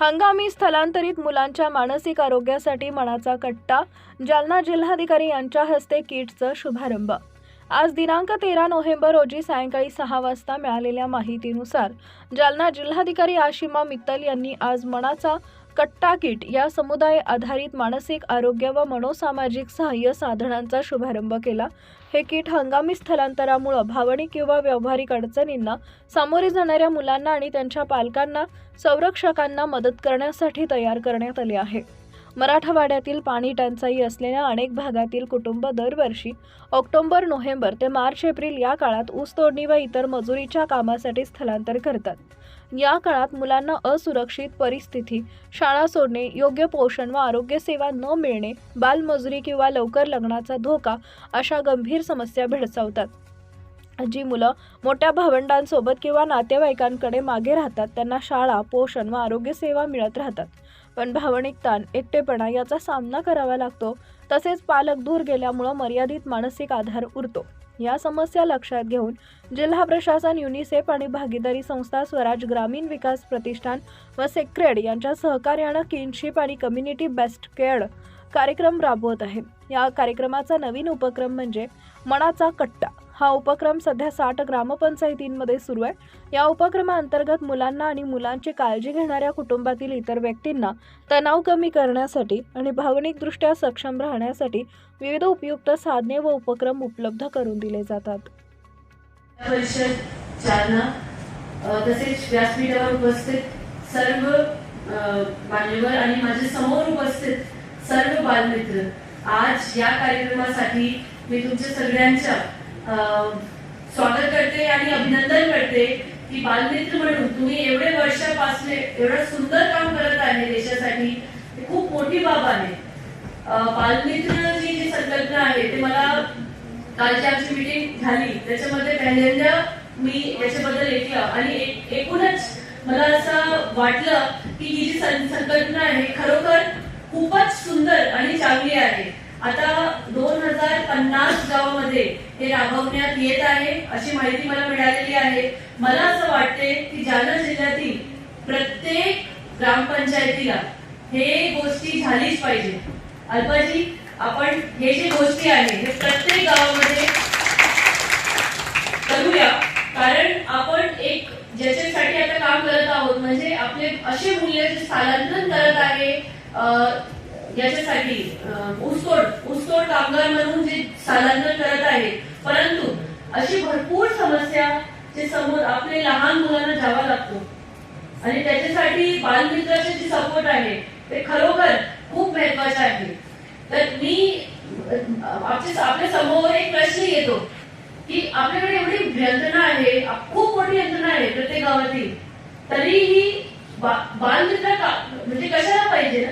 हंगामी स्थलांतरित मुलांच्या मानसिक आरोग्यासाठी मनाचा कट्टा जालना जिल्हाधिकारी यांच्या हस्ते किटचा शुभारंभ. आज दिनांक तेरा नोव्हेंबर रोजी सायंकाळी सहा वाजता मिळालेल्या माहितीनुसार जालना जिल्हाधिकारी आशिमा मित्तल यांनी आज मनाचा कट्टा किट या समुदाय आधारित मानसिक आरोग्य व मनोसामाजिक सहाय्य साधनांचा शुभारंभ केला. हे किट हंगामी स्थलांतरामुळं भावनिक किंवा व्यावहारिक अडचणींना सामोरे जाणाऱ्या मुलांना आणि त्यांच्या पालकांना संरक्षकांना मदत करण्यासाठी तयार करण्यात आले आहे. मराठवाड्यातील पाणी टंचाई असलेल्या अनेक भागातील कुटुंब दरवर्षी ऑक्टोबर नोव्हेंबर ते मार्च एप्रिल या काळात ऊस तोडणी व इतर मजुरीच्या कामासाठी स्थलांतर करतात. या काळात मुलांना असुरक्षित परिस्थिती शाळा सोडणे योग्य पोषण व आरोग्य सेवा न मिळणे बालमजुरी किंवा लवकर लग्नाचा धोका अशा गंभीर समस्या भेडसावतात. जी मुलं मोठ्या भावंडांसोबत किंवा नातेवाईकांकडे मागे राहतात त्यांना शाळा पोषण व आरोग्य सेवा मिळत राहतात. पण भावनिक ताण एकटेपणा याचा सामना करावा लागतो. तसेच पालक दूर गेल्यामुळं मर्यादित मानसिक आधार उरतो. या समस्या लक्षात घेऊन जिल्हा प्रशासन युनिसेफ आणि भागीदारी संस्था स्वराज ग्रामीण विकास प्रतिष्ठान व सेक्रेड यांच्या सहकार्यानं किनशिप आणि कम्युनिटी बेस्ट केअर कार्यक्रम राबवत आहे. या कार्यक्रमाचा नवीन उपक्रम म्हणजे मनाचा कट्टा. हा उपक्रम सध्या साठ ग्रामपंचायतींमध्ये सुरू आहे. या उपक्रमाअंतर्गत मुलांना आणि मुलांची काळजी घेणाऱ्या कुटुंबातील इतर व्यक्तींना तणाव कमी करण्यासाठी आणि भावनिकदृष्ट्या सक्षम राहण्यासाठी विविध उपयुक्त साधने व उपक्रम उपलब्ध करून दिले जातात. तसेच व्यासपीठावर उपस्थित सर्व मान्यवर आणि समोर उपस्थित सर्व बालमित्र आज या कार्यक्रमासाठी मी तुमच्या सगळ्यांच्या स्वागत करते आणि अभिनंदन करते की बालमित्र म्हणून तुम्ही एवढे वर्षापासून एवढं सुंदर काम करत आहे देशासाठी. खूप मोठी बाब आहे. बालमित्रची बालमित्र जी जी संकल्पना आहे ते मला कालची आमची मीटिंग झाली. त्याच्यामध्ये पहिल्यांदा मी याच्याबद्दल ऐकलं आणि एक- एकूणच मला असं वाटलं की ही जी संकल्पना आहे खरोखर खूपच सुंदर आणि चांगली आहे. आता दोन हजार पन्नास गावामध्ये हे राबवण्यात येत आहे अशी माहिती मला मिळालेली आहे. मला असं वाटते की जालना जिल्ह्यातील प्रत्येक ग्रामपंचायतीला हे गोष्टी झालीच पाहिजे. अल्पाजी आपण हे जे गोष्टी आहे हे प्रत्येक गावामध्ये करूया. कारण आपण एक ज्याच्यासाठी आता काम करत आहोत म्हणजे आपले असे मूल्य जे स्थलांतरण करत आहे याच्यासाठी ऊसतोड ऊसतोड कामगार म्हणून जे स्थलांतर करत आहे. परंतु अशी भरपूर समस्या जे समोर आपले लहान मुलांना जावा लागतो. आणि त्याच्यासाठी बालमित्राचे जे सपोर्ट आहे ते खरोखर खूप महत्त्वाचे आहे. तर मी आपल्या आपल्यासमोर एक प्रश्न येतो की आपल्याकडे एवढी यंत्रणा आहे खूप मोठी यंत्रणा आहे प्रत्येक गावातील तरीही बा- बालमित्र का म्हणजे कशाला पाहिजे ना?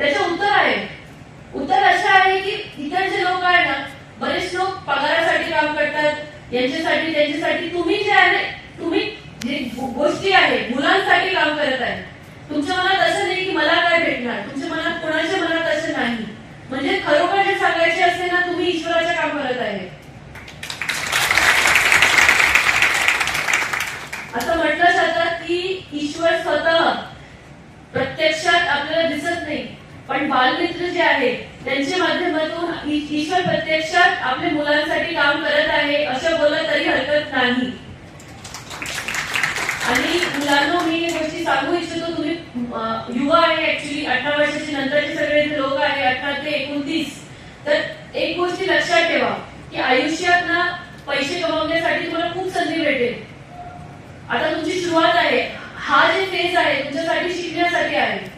त्याचं उत्तर आहे. उत्तर असं आहे की इतर जे लोक आहे ना बरेच लोक पगारासाठी काम करतात. यांच्यासाठी त्यांच्यासाठी तुम्ही जे आहे तुम्ही जे गोष्टी आहे मुलांसाठी काम करत आहे. तुमच्या मनात असं नाही की मला काय भेटणार. तुमच्या मनात कोणाच्या मनात असं नाही. म्हणजे खरोखर जे सांगायचे असते ना तुम्ही ईश्वराचे काम करत आहे असं म्हटलं जातं की ईश्वर स्वतः प्रत्यक्षात आपल्याला दिसत नाही. पण बालमित्र जे आहे त्यांच्या माध्यमातून ईश्वर प्रत्यक्षात आपल्या मुलांसाठी काम करत आहे असं बोललं तरी हरकत नाही. आणि मुलांना मी एक गोष्टी सांगू इच्छितो तुम्ही युवा आहे ऍक्च्युली अठरा वर्षाचे नंतरचे सगळे लोक आहे अठरा ते एकोणतीस. तर एक गोष्टी लक्षात ठेवा की आयुष्यात ना पैसे कमवण्यासाठी तुम्हाला खूप संधी भेटेल. आता तुमची सुरुवात आहे. हा जे फेज आहे तुमच्यासाठी शिकण्यासाठी आहे.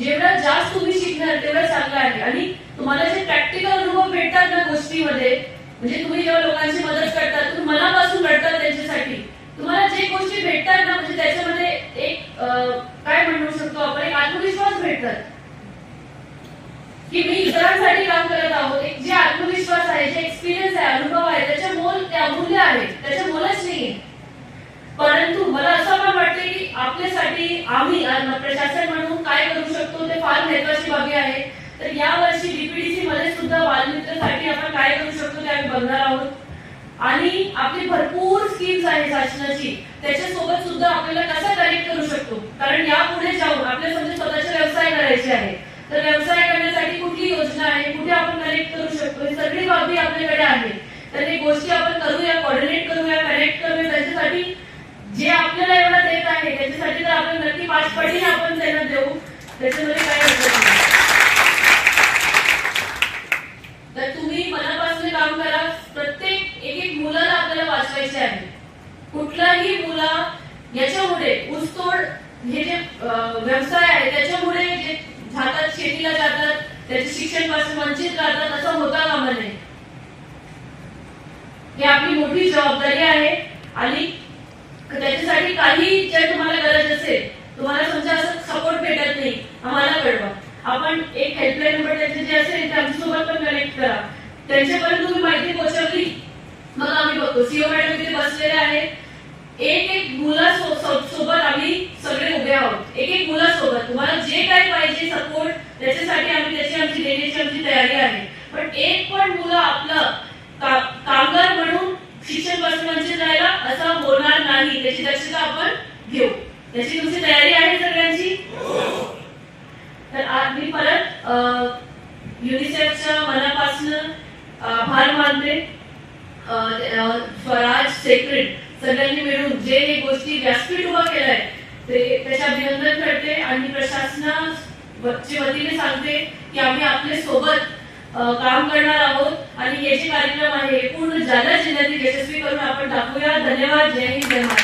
जेवढा जास्त तुम्ही शिकणार तेवढं चांगलं आहे. आणि तुम्हाला जे प्रॅक्टिकल अनुभव भेटतात ना गोष्टीमध्ये म्हणजे तुम्ही जेव्हा लोकांची मदत करतात तुम्ही मनापासून लढतात त्यांच्यासाठी. तुम्हाला जे गोष्टी भेटतात ना म्हणजे त्याच्यामध्ये एक अं, काय म्हणू शकतो आपण? एक आत्मविश्वास भेटतात. की मी इतरांसाठी काम करत आहोत. एक जे आत्मविश्वास आहे जे एक्सपिरियन्स आहे अनुभव आहे त्याचे मोल त्या अमूल्य आहे त्याचे मोलच नाहीये. परंतु आपल्यासाठी आम्ही प्रशासन म्हणून काय करू शकतो ते फार महत्वाची बाबी आहे. तर या वर्षी बीपीडीसी मध्ये सुद्धा बालमित्रसाठी आपण काय करू शकतो ते आम्ही बघणार आहोत. आणि आपली भरपूर स्कीम्स आहे शासनाची. त्याच्यासोबत सुद्धा आपल्याला कसं कनेक्ट करू शकतो? कारण यापुढे जाऊन आपल्या समजा स्वतःचे व्यवसाय करायचे आहे. तर व्यवसाय करण्यासाठी कुठली योजना आहे? कुठे आपण कनेक्ट करू शकतो? ही सगळी बाबी आपल्याकडे आहे तर हे गोष्टी आपण करूया कॉर्डिनेट करूया कनेक्ट करूया. त्याच्यासाठी जे आपल्याला एवढं देत आहे त्याच्यासाठी तर आपण नक्की पाच पटीने आपण त्यांना देऊ. त्याच्यामध्ये काय नाही. तर तुम्ही मनापासून काम करा. प्रत्येक एक एक मुलाला आपल्याला वाचवायचे आहे. कुठलाही मुला याच्यामुळे ऊसतोड हे जे व्यवसाय आहे त्याच्यामुळे जे जातात शेतीला जातात त्याचे शिक्षणपासून वंचित राहतात असं होता कामा नये. ही आपली मोठी जबाबदारी आहे. आणि त्याच्यासाठी काही जे तुम्हाला गरज असेल तुम्हाला समजा असं सपोर्ट भेटत नाही आम्हाला कळवा. आपण एक हेल्पलाईन नंबर त्यांचे जे असेल ते आमच्यासोबत पण कनेक्ट करा. त्यांच्यापर्यंत तुम्ही माहिती पोहोचवली मग आम्ही बघतो. सीओ मॅडम तिथे बसलेले आहेत एक एक मुला सोबत आम्ही सगळे उभे आहोत. एक एक मुलासोबत तुम्हाला जे काही पाहिजे सपोर्ट त्याच्यासाठी आम्ही त्याची आमची देण्याची आमची तयारी आहे. पण एक पण मुलं आपलं का- कामगार म्हणून शिक्षणपासून वंचित राहायला असं होणार नाही त्याची दक्षता आपण घेऊ. त्याची तुमची तयारी आहे सगळ्यांची? तर आज मी परत युनिसेफच्या मनापासून आभार मानते. स्वराज सेक्रेट सगळ्यांनी मिळून जे हे गोष्टी व्यासपीठ उभा केलाय ते त्याचे अभिनंदन करते आणि प्रशासनाच्या वतीने सांगते की आम्ही आपले सोबत काम करणार आहोत. आणि हे जे कार्यक्रम आहे पूर्ण जालना जिल्ह्यातील यशस्वी करून आपण दाखवूया. धन्यवाद. जय हिंद जय महाराष्ट्र.